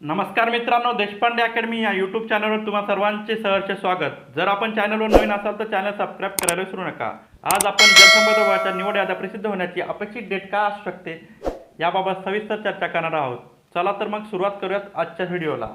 नमस्कार मित्रांनो देशपांडे अकॅडमी या यूट्यूब चॅनलवर तुम्हा सर्वांचे सहर्ष स्वागत. जर आपण चॅनलवर नवीन असाल तर चॅनल सबस्क्राईब करायला विसरू नका. आज आपण जलसंपदा निवड याद्या प्रसिद्ध होण्याची अपेक्षित डेट का असू शकते याबाबत सविस्तर चर्चा करणार आहोत. चला तर मग सुरुवात करूयात आजच्या व्हिडिओला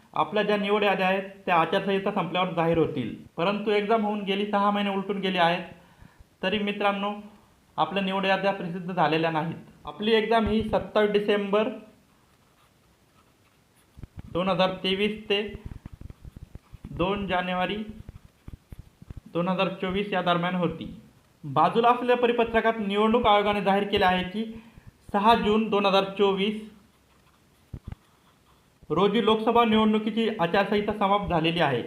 आपल्या ज्या निवड याद्या आहेत त्या आचारसंहिता संपल्यावर जाहीर होतील. परंतु एक्झाम होऊन गेली सहा महिने उलटून गेले आहेत. तरी मित्रांनो आपल्या निवड याद्या प्रसिद्ध झालेल्या नाहीत. आपली एक्झाम ही सत्तावीस डिसेंबर दोन हजार तेवीस ते दोन जानेवारी दोन हजार चोवीस या दरम्यान होती. बाजूला असलेल्या परिपत्रकात निवडणूक आयोगाने जाहीर केले आहे की सहा जून दोन हजार चोवीस रोजी लोकसभा निवडणुकीची आचारसंहिता समाप्त झालेली आहे.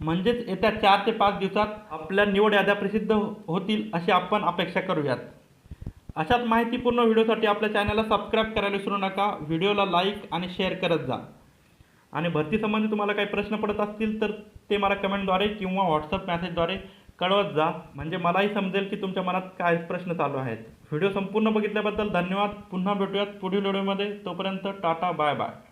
म्हणजेच येत्या चार ते पाच दिवसात आपल्या निवड याद्या प्रसिद्ध होतील अशी आपण अपेक्षा करूयात. अशाच माहितीपूर्ण व्हिडिओसाठी आपल्या चॅनलला सबस्क्राईब करायला विसरू नका व्हिडिओला लाईक आणि शेअर करत जा. आणि भरतीसंबंधी तुम्हाला काही प्रश्न पडत असतील तर ते मला कमेंटद्वारे किंवा व्हॉट्सअप मेसेजद्वारे कळवत जा. म्हणजे मलाही समजेल की तुमच्या मनात काय प्रश्न चालू आहेत. व्हिडिओ संपूर्ण बघितल्याबद्दल धन्यवाद. पुन्हा भेटूयात पुढील व्हिडिओमध्ये. तोपर्यंत टाटा बाय बाय.